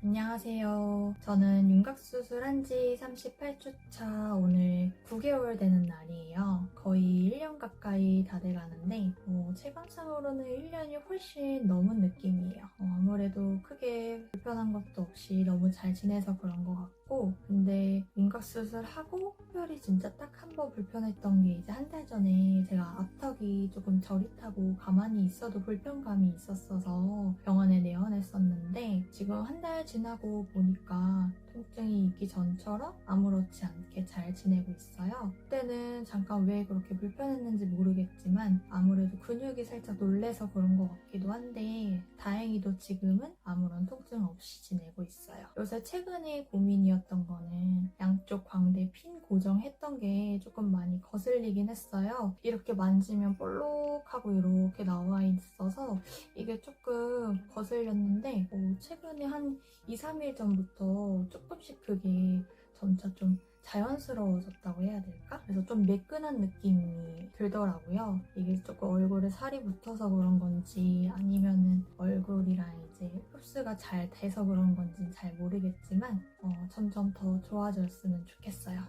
안녕하세요. 저는 윤곽수술 한 지 38주차 오늘 9개월 되는 날이에요. 거의 1년 가까이 다 돼가는데 어, 체감상으로는 1년이 훨씬 넘은 느낌이에요. 어, 아무래도 크게 불편한 것도 없이 너무 잘 지내서 그런 것 같고 근데 윤곽수술하고 특별히 진짜 딱 한 번 불편했던 게 이제 한 달 전에 제가 앞턱이 조금 저릿하고 가만히 있어도 불편감이 있었어서 병원에 내원했었는데 지금 한 달 지나고 보니까 통증이 있기 전처럼 아무렇지 않게 잘 지내고 있어요. 그때는 잠깐 왜 그렇게 불편했는지 모르겠지만 아무래도 근육이 살짝 놀래서 그런 것 같기도 한데 다행히도 지금은 아무런 통증 없이 지내고 있어요. 요새 최근에 고민이었던 거는 양쪽 광대 핀 고정했던 게 조금 많이 거슬리긴 했어요. 이렇게 만지면 볼록하고 이렇게 나와 있어서 이게 조금 거슬렸는데 어, 최근에 한 2, 3일 전부터 조금씩 그게 점차 좀 자연스러워졌다고 해야 될까? 그래서 좀 매끈한 느낌이 들더라고요. 이게 조금 얼굴에 살이 붙어서 그런 건지 아니면은 얼굴이랑 이제 흡수가 잘 돼서 그런 건지는 잘 모르겠지만 어, 점점 더 좋아졌으면 좋겠어요.